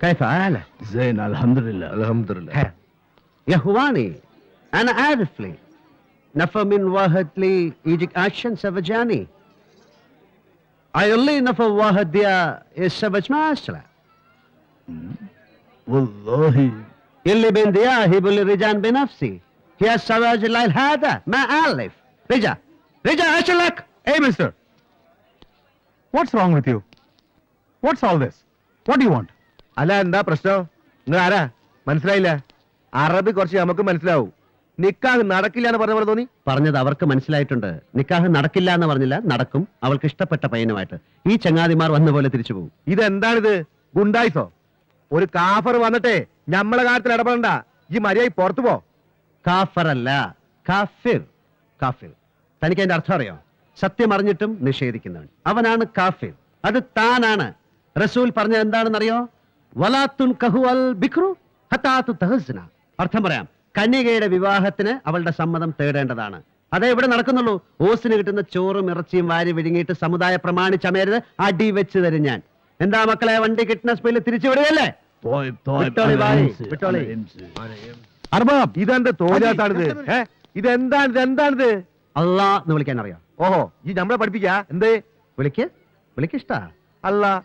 كيف حالك؟ زين الحمد لله الحمد لله خير يا اخواني انا عارف لي نفر من واحد لي يجيك اكشن سفجاني ايولي نفر واحد ديا السفج ما اسرع والله اللي بين ديا هي بالرجال بنفسي هي السواج الليل هذا ما الف رجع رجع ايش لك؟ Hey, mister. What's wrong with you? What's all this? What do you want? അല്ല എന്താ പ്രശ്നം? നിങ്ങൾ ആരാ മനസ്സിലായില്ല? അറബി കുറച്ച് നമുക്ക് മനസ്സിലാവും. നിക്കാഹ് നടക്കില്ല എന്ന് പറഞ്ഞ പോലെ തോന്നി? പറഞ്ഞത് അവർക്ക് മനസ്സിലായിട്ടുണ്ട്. നിക്കാഹ് നടക്കില്ല എന്ന് പറഞ്ഞില്ല നടക്കും. അവൾക്ക് ഇഷ്ടപ്പെട്ട പയ്യനുമായിട്ട്. ഈ ചങ്ങാതിമാർ വന്ന പോലെ തിരിച്ചു പോകും. ഇതെന്താണിത്? ഗുണ്ടായിസോ? ഒരു കാഫർ വന്നിട്ടേ നമ്മളെ കാര്യത്തിൽ ഇടപെടണ്ട. ഈ മര്യാദ പുറത്തു പോ. കാഫർ അല്ല കാഫിർ. കാഫിർ. തനിക്ക് അതിന്റെ അർത്ഥം അറിയോ? സത്യം അറിഞ്ഞിട്ടും നിഷേധിക്കുന്നവൻ. അവനാണ് കാഫിർ. അത് താനാണ്. റസൂൽ പറഞ്ഞത് എന്താണെന്നറിയോ? വലാത്തുൻ കഹു അൽ ബിക്രു ഹത്താത്തു തഹസ്ന. അർത്ഥം പറയാം കന്യകയുടെ വിവാഹത്തിന് അവളുടെ സമ്മതം തേടേണ്ടതാണ്. അതേ ഇവിടെ നടക്കുന്നുള്ളൂ. ഓസിന് കിട്ടുന്ന ചോറും ഇറച്ചിയും വാരി വിഴുങ്ങിയിട്ട് സമുദായ പ്രമാണി അടി വെച്ച് തരും ഞാൻ. എന്താ മക്കളെ വണ്ടി കിട്ടുന്ന സ്പീഡിൽ തിരിച്ചു വിടുകയല്ലേ അർബാബ് ഇതെന്റെ തോലാത്താണിത് ഇതെന്താണ് ഇതെന്താണിത്? അല്ലാ എന്ന് വിളിക്കാൻ അറിയാം? ഓഹോ ഈ നമ്മളെ പഠിപ്പിക്കാ? എന്തേ? വിളിക്ക് വിളിക്കിഷ്ട അല്ലാ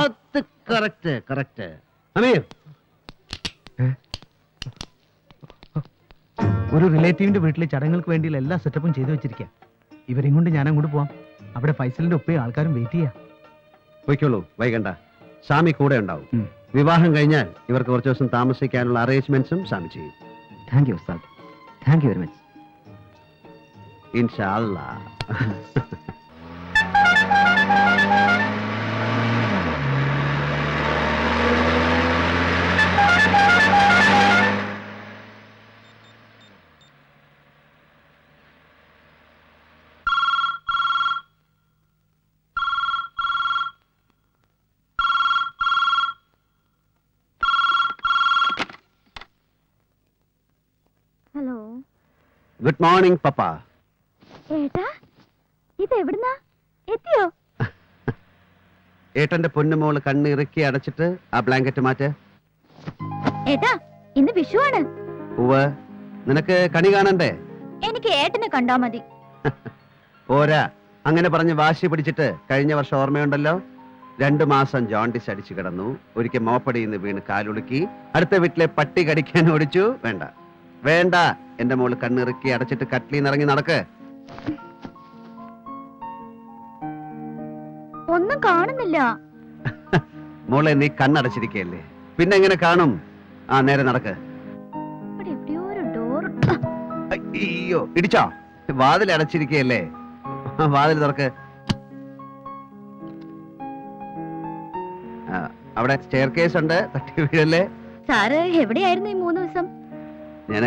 അത് കറക്റ്റ് കറക്റ്റ് അമീർ. ഒരു റിലേറ്റീവിന്റെ വീട്ടിലെ ചടങ്ങുകൾക്ക് വേണ്ടിയുള്ള എല്ലാ സെറ്റപ്പും ചെയ്തു വെച്ചിരിക്കാം. ഇവരെയും കൊണ്ട് ഞാൻ അങ്ങോട്ട് പോവാം. അവിടെ ഫൈസലിന്റെ ഒപ്പയും ആൾക്കാരും വെയിറ്റ് ചെയ്യാം. പോയിക്കോളൂ വൈകണ്ട. സ്വാമി കൂടെ ഉണ്ടാവും. വിവാഹം കഴിഞ്ഞാൽ ഇവർക്ക് കുറച്ച് ദിവസം താമസിക്കാനുള്ള അറേഞ്ച്മെന്റ്സും സ്വാമി ചെയ്യും. താങ്ക് യു ഉസ്താദ്. താങ്ക് യു വെരി മച്ച് ഇൻഷാ ഗുഡ് മോർണിംഗ് പപ്പ ഏട്ടാ ഇത് എവിടുന്നാ? എത്തിയോ? ഏട്ടന്റെ പൊന്നുമോൾ കണ്ണ് ഇറക്കി അടച്ചിട്ട് ആ ബ്ലാങ്കറ്റ് മാറ്റ്. ഏട്ടാ ഇന്ന് വിഷുവാണ്. ഉവ് നിനക്ക് കണി കാണണ്ടേ? എനിക്ക് ഏട്ടനെ കണ്ടാ മതി. പോരാ. അങ്ങനെ പറഞ്ഞ് വാശി പിടിച്ചിട്ട് കഴിഞ്ഞ വർഷം ഓർമ്മയുണ്ടല്ലോ? രണ്ടു മാസം ജോണ്ടിസ് അടിച്ചു കിടന്നു. ഒരിക്കൽ മോപ്പടിയിൽ നിന്ന് വീണ് കാലുളുക്കി. അടുത്ത വീട്ടിലെ പട്ടി കടിക്കാൻ ഓടിച്ചു. വേണ്ട. വേണ്ട. എന്റെ മോൾ കണ്ണിറുക്കി അടച്ചിട്ട് കട്ടിലിൽ ഇറങ്ങി നടക്ക്. ഒന്നും കാണുന്നില്ല. മോളെ നീ കണ്ണടച്ചിരിക്കല്ലേ പിന്നെ എങ്ങനെ കാണും? ആ നേരെ നടക്ക്. അയ്യോ ഇടിച്ചോ? വാതിൽ അടച്ചിരിക്കയല്ലേ? വാതിൽ തുറക്ക്. അവിടെ സ്റ്റെയർ കേസ് ഉണ്ട്. തട്ടി വീഴല്ലേ? സാറ് എവിടെയായിരുന്നു ഈ മൂന്ന് ദിവസം? ഞാൻ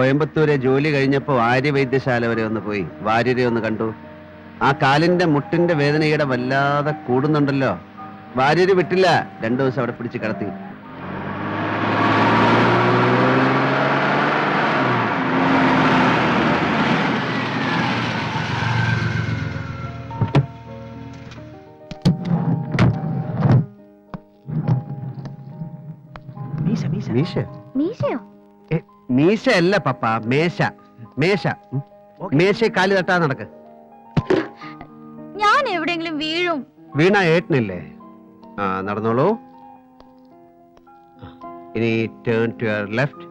കോയമ്പത്തൂരെ ജോലി കഴിഞ്ഞപ്പോൾ ആര്യ വൈദ്യശാല വരെ ഒന്ന് പോയി. വാര്യരെ ഒന്ന് കണ്ടു. ആ കാലിന്റെ മുട്ടിന്റെ വേദനയുടെ വല്ലാതെ കൂടുന്നുണ്ടല്ലോ. വാര്യര് വിട്ടില്ല. രണ്ടു ദിവസം അവിടെ പിടിച്ച് കിടത്തി. മീശ മീശ. മീശ മീശയോ? മീശ അല്ല പപ്പ. മേശ. മേശ. മേശ കാലി തട്ടാ നടക്ക്. ഞാൻ എവിടെങ്കിലും വീഴും. വീണ ഏട്ടനില്ലേ? ആ നടന്നോളൂ. ഇനി ടേൺ ടു യുവർ ലെഫ്റ്റ്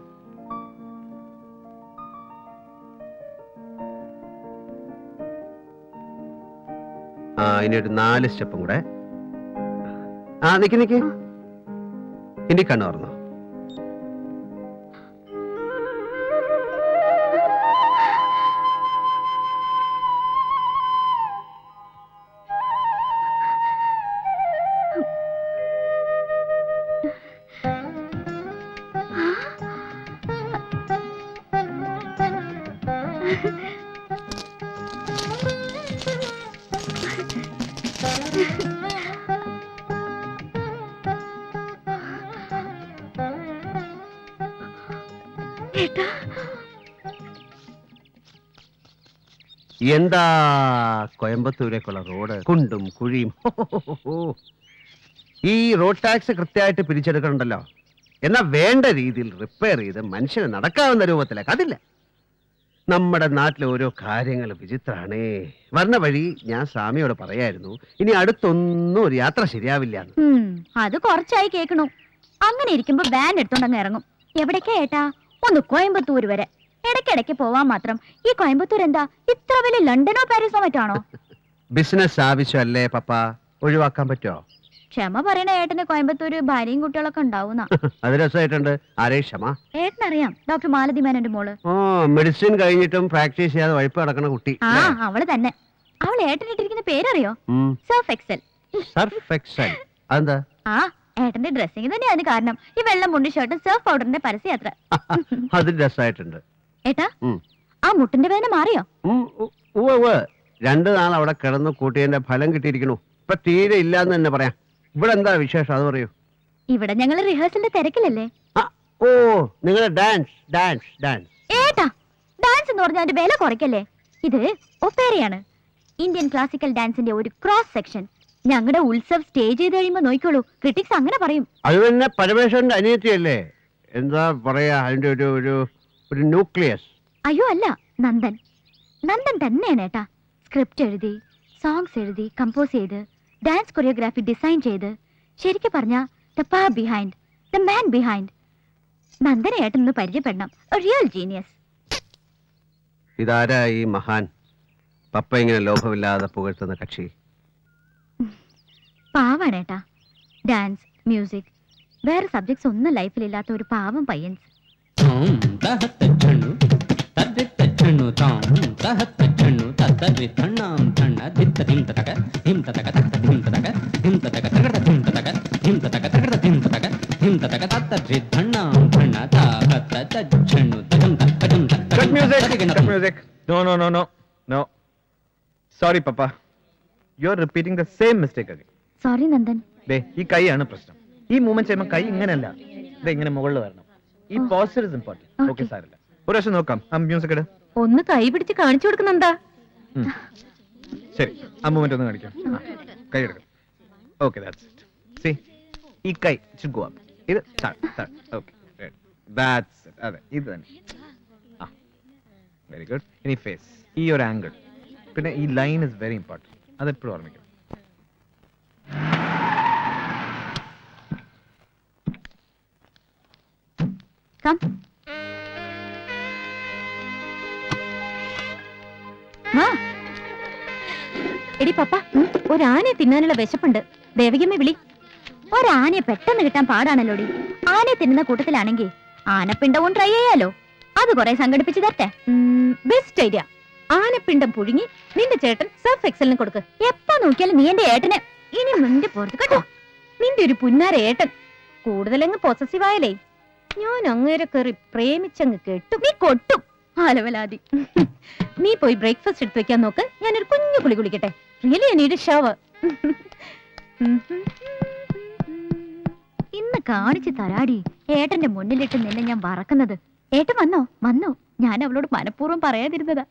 ആ ഇനി ഒരു നാല് സ്റ്റെപ്പും കൂടെ. ആ നിക്ക് നിക്ക്. ഇനി കണ്ണു തുറന്നോ. എന്താ കോയമ്പത്തൂരേക്കുള്ള റോഡ്? കുണ്ടും കുഴിയും. ഈ റോഡ് ടാക്സ് കൃത്യമായിട്ട് പിരിച്ചെടുക്കണുണ്ടല്ലോ. എന്നാ വേണ്ട രീതിയിൽ റിപ്പയർ ചെയ്ത് മനുഷ്യന് നടക്കാവുന്ന രൂപത്തിലേക്ക് അതില്ല. നമ്മുടെ നാട്ടിലെ ഓരോ കാര്യങ്ങൾ വിചിത്രാണേ. വന്ന വഴി ഞാൻ സ്വാമിയോട് പറയായിരുന്നു ഇനി അടുത്തൊന്നും ഒരു യാത്ര ശരിയാവില്ല അത് കുറച്ചായി കേൾക്കണു. അങ്ങനെ ഇരിക്കുമ്പോ വാൻ എടുത്തോണ്ടങ്ങ് ഇറങ്ങും. എവിടേക്കാ ഏട്ടാ ഒന്ന് കോയമ്പത്തൂർ വരെ. ഇടയ്ക്കിടയ്ക്ക് പോവാൻ മാത്രം. ഈ കോയമ്പത്തൂർ എന്താ? ഇത്ര വലിയ ലണ്ടനോ പാരീസോ മറ്റാണോ? ബിസിനസ് ആവശ്യമല്ലേ പപ്പ? ഒഴിവാക്കാൻ പറ്റുമോ ക്ഷമ പറയണ ഏട്ടന് കോയമ്പത്തൂര് ഭാര്യയും കുട്ടികളൊക്കെ ഉണ്ടാവുന്ന. അത് രസമായിട്ടുണ്ട്. ആരേ ക്ഷമ? ഏട്ടനറിയാം. ഡോക്ടർ മാലതി മേനന്റെ മോൾ. ഓ മെഡിസിൻ കഴിഞ്ഞിട്ടും പ്രാക്ടീസ് ചെയ്യാതെ വഴിപ്പ് നടക്കണ കുട്ടി ആ അവൾ തന്നെ. അവൾ ഏട്ടനിട്ടിരിക്കുന്ന പേരറിയോ? Surf Excel. Surf Excel. അതെന്താ? ആ ഏട്ടന്റെ ഡ്രസ്സിംഗ് തന്നെയാണ് കാരണം. ഈ വെള്ളം മുണ്ടി ഷർട്ടും സർഫ് പൗഡറിന്റെ പരസ്യയാത്ര. അത് രസമായിട്ടുണ്ട്. ഏട്ടാ. ആ മുട്ടിന്റെ വേദന മാറിയോ. രണ്ടു നാൾ അവിടെ കിടന്ന് കൂട്ടിയതിന്റെ ഫലം കിട്ടിയിരിക്കണു ഇപ്പൊ തീരെ ഇല്ലാന്ന് തന്നെ പറയാം. ഇവിടെ എന്താ വിശേഷം? അത് പറയൂ. ഇവിടെ ഞങ്ങൾ റിഹേഴ്സലിന്റെ തിരക്കിലല്ലേ? ഓ നിങ്ങൾ ഡാൻസ് ഡാൻസ് ഡാൻസ് ഏട്ടാ ഡാൻസ് എന്ന് പറഞ്ഞാൽ അതിന്റെ വില കുറയ്ക്കല്ലേ? ഇത് ഒപ്പേരയാണ് ഇന്ത്യൻ ക്ലാസിക്കൽ ഡാൻസിന്റെ ഒരു ക്രോസ് സെക്ഷൻ ഞങ്ങളുടെ ഉത്സവ് സ്റ്റേജ് ചെയ്ത് കഴിയുമ്പോ നോക്കിക്കോളൂ. ക്രിട്ടിക്സ് അങ്ങനെ പറയും. അത് പിന്നെ പരമേശ്വരന്റെ അനിയത്തിയല്ലേ? എന്താ പറയാ അതിന്റെ ഒരു ഒരു ഒരു ന്യൂക്ലിയസ് അയ്യോ അല്ല നന്ദൻ. നന്ദൻ തന്നെയാണ് ഏട്ടാ. സ്ക്രിപ്റ്റ് എഴുതി സോങ്സ് എഴുതി കമ്പോസ് ചെയ്ത് ഡാൻസ് കൊറിയോഗ്രാഫി ഡിസൈൻ ചെയ്ത്. ശരിക്കും പറഞ്ഞ the pa behind the man behind നന്ദനെ ഏട്ടൻ ഒന്ന് പരിചയപ്പെടണം. റിയൽ ജീനിയസ് ഇതാരാ ഈ മഹാൻ? പപ്പ ഇങ്ങനെ ലോഭമില്ലാതെ പുകഴ്ത്തുന്ന കക്ഷി. പാവാണേട്ടാ ഡാൻസ് മ്യൂസിക് വേറെ സബ്ജക്ട്സ് ഒന്നും ലൈഫിലില്ലാത്ത ഒരു പാവം പയ്യൻസ് No, no, no, no. No. Sorry, Papa. You're repeating the same mistake again. Sorry Nandan ഈ കൈയാണ് പ്രശ്നം. ഈ മൂവ്മെന്റ് ചെയ്യുമ്പോൾ കൈ ഇങ്ങനെയല്ല ഇത് ഇങ്ങനെ മുകളിൽ വരണം. ഈ. Poster is important. ഓക്കെ സാറില്ല ഒരു പ്രാവശ്യം നോക്കാം. ആ മ്യൂസിക് ഇട്. ഒന്ന് കൈ പിടിച്ച് കാണിച്ചു കൊടുക്കുന്നെന്താ. ശരി. ആ മൂവ്മെന്റ് ഒന്ന് കാണിക്കാം. കൈ എടുക്കാം. ഓക്കെ ദാറ്റ്സ് ഇറ്റ് സി ഈ കൈ should ഗോ അപ്പ് ഇത് ഓക്കെ ദാറ്റ്സ് ഇറ്റ് അതെ ഇത് തന്നെ. ആ വെരി ഗുഡ് ഇനി ഫേസ് ഈ ഒരു ആംഗിൾ പിന്നെ ഈ ലൈൻ ഇസ് വെരി ഇമ്പോർട്ടന്റ് അതെപ്പോഴും ഓർമ്മിക്കണം. കം എടി പപ്പ ഒരാനയെ തിന്നാനുള്ള വിശപ്പുണ്ട്. ദേവികമ്മ വിളി. ഒരാനയെ പെട്ടെന്ന് കിട്ടാൻ പാടാണല്ലോടി ആനയെ തിന്നുന്ന കൂട്ടത്തിലാണെങ്കിൽ ആനപ്പിണ്ടവും ട്രൈ ചെയ്യാലോ? അത് കുറെ സംഘടിപ്പിച്ച് തരട്ടെ. ബെസ്റ്റ് ഐഡിയ ആനപ്പിണ്ടം പുഴുങ്ങി നിന്റെ ചേട്ടൻ സർഫ് എക്സലിന് കൊടുക്ക്. എപ്പോ നോക്കിയാലും നീ എന്റെ ഏട്ടന്. ഇനി നിന്റെ പുറത്ത് കേട്ടോ. നിന്റെ ഒരു പുന്നാര ഏട്ടൻ. കൂടുതലങ്ങ് പൊസസീവ് ആയാലേ ഞാൻ അങ്ങേരെ കയറി പ്രേമിച്ചങ്ങ് കേട്ടു. നീ കൊട്ടും. ആലവലാതി. നീ പോയി ബ്രേക്ക്ഫാസ്റ്റ് എടുത്ത് വെക്കാൻ നോക്ക്. ഞാനൊരു കുഞ്ഞു കുളി കുളിക്കട്ടെ. റിയലി എനിയുടെ ഷവർ ഇന്ന് കാണിച്ചു തരാടി. ഏട്ടന്റെ മുന്നിലിട്ട് നിന്നെ ഞാൻ വറക്കുന്നത്. ഏട്ടൻ വന്നോ? വന്നോ. ഞാൻ അവളോട് മനഃപൂർവം പറയാതിരുന്നതാ.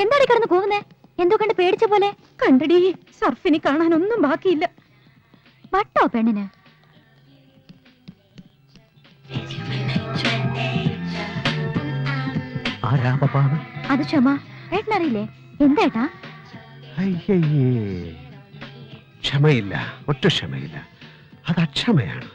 എന്താണ് കിടന്ന് കൂവുന്നേ? എന്തോ കണ്ട് പേടിച്ച പോലെ. കണ്ടടി സർഫിനി കാണാനൊന്നും ബാക്കിയില്ല. വട്ടോ പെണ്ണിന്. ആരാ പപ്പ അത്? അത് ക്ഷമ. ഏട്ടനറിയില്ലേ? എന്തേട്ടാ അയ്യയ്യേ. ക്ഷമയില്ല ഒറ്റ ക്ഷമയില്ല. അത് അക്ഷമയാണ്.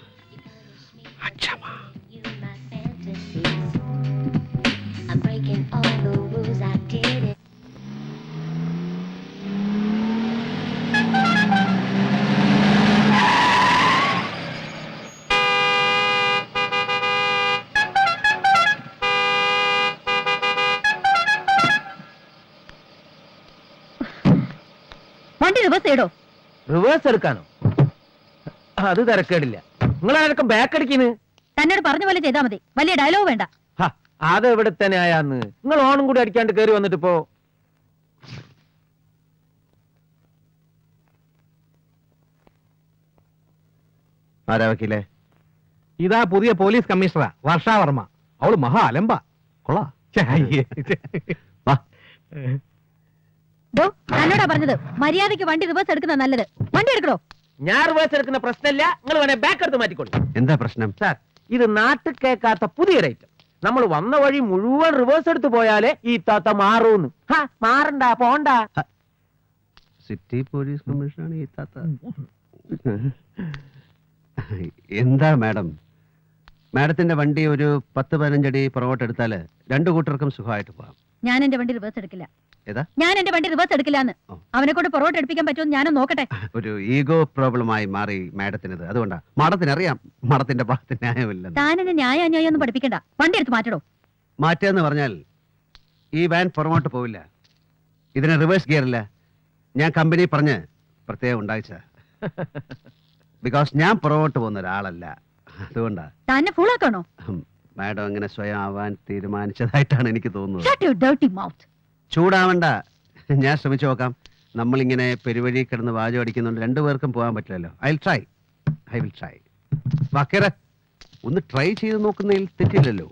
വണ്ടി റിവേഴ്സ് ചെയ്തോ റിവേഴ്സ് എടുക്കാനോ? അത് തിരക്കേടില്ല. നിങ്ങളാരൊക്കെ ബാക്ക് അടിക്കുന്നു തന്നോട് പറഞ്ഞ പോലെ ചെയ്താൽ മതി. വലിയ ഡയലോഗ് വേണ്ട. അത് എവിടെ തന്നെ ആയാന്ന്. നിങ്ങൾ ഓണും കൂടി അടിക്കാണ്ട് കയറി വന്നിട്ട് ഇപ്പോ ആരാ വക്കീലേ? ഇതാ പുതിയ പോലീസ് കമ്മീഷണറാ വർഷാവർമ്മ അവൾ മഹാ അലമ്പ. കൊള്ളാ. ഡോ തന്നോടാ പറഞ്ഞത് മര്യാദയ്ക്ക് വണ്ടി റിവേഴ്സ് എടുക്കുന്ന നല്ലത്. വണ്ടി എടുക്കണോ? ഞാൻ റിവേഴ്സ് എടുക്കുന്ന പ്രശ്നമില്ല നിങ്ങൾ വേണേ ബാക്ക് എടുത്ത് മാറ്റിക്കോളൂ. എന്താ പ്രശ്നം? സാർ ഇത് നാട്ടിൽ കേൾക്കാത്ത പുതിയ ഐറ്റം നമ്മൾ വന്ന വഴി മുഴുവൻ റിവേഴ്സ് എടുത്ത് പോയാലേ ഈ താത്ത മാറൂന്ന്. മാറണ്ട പോണ്ട. സിറ്റി പോലീസ് കമ്മീഷനാണ് ഈ താത്ത. എന്താ മാഡം? മാഡത്തിന്റെ വണ്ടി ഒരു പത്ത് പതിനഞ്ചടി പുറകോട്ടെടുത്താൽ രണ്ടു കൂട്ടർക്കും സുഖമായിട്ട് പോവാം ഞാൻ എന്റെ വണ്ടി റിവേഴ്സ് എടുക്കില്ല. ഏതാ? ഞാൻ എന്റെ വണ്ടി റിവേഴ്സ് എടുക്കില്ലാന്ന്. അവനെ കൊണ്ട് പൊറോട്ട് എടുപ്പിക്കാൻ പറ്റുമോ ഞാനും നോക്കട്ടെ. ഒരു ഈഗോ പ്രോബ്ലമായി മാറി മാഡത്തിനത്. അതുകൊണ്ടാ. മാഡത്തിന് അറിയാം മാഡത്തിന്റെ ഭാഗത്ത് ന്യായമില്ല താൻ എന്നെ ന്യായ അന്യായം ഒന്നും പഠിപ്പിക്കണ്ട. വണ്ടി എടുത്ത് മാറ്റടോ. മാറ്റാന്ന് പറഞ്ഞാൽ ഈ വാൻ പുറമോട്ട് പോവില്ല. ഇതിന് റിവേഴ്സ് ഗിയർ ഇല്ല. ഞാൻ കമ്പനി പറഞ്ഞ് പ്രത്യേകം ഉണ്ടായിച്ച. ബിക്കോസ് ഞാൻ പുറകോട്ട് പോകുന്ന ഒരാളല്ല. അതുകൊണ്ടാ. തന്നെ ഫുള്ളാക്കണോ മാഡം അങ്ങനെ സ്വയം ആവാൻ തീരുമാനിച്ചതായിട്ടാണ് എനിക്ക് തോന്നുന്നത്. ചൂടാവണ്ട. ഞാൻ ശ്രമിച്ചു നോക്കാം. നമ്മളിങ്ങനെ പെരുവഴി കിടന്ന് വാചം അടിക്കുന്നുണ്ട് രണ്ടുപേർക്കും പോകാൻ പറ്റില്ലല്ലോ. I will try I will try വാക്കേറെ ഒന്ന് ട്രൈ ചെയ്ത് നോക്കുന്നതിൽ തെറ്റില്ലല്ലോ.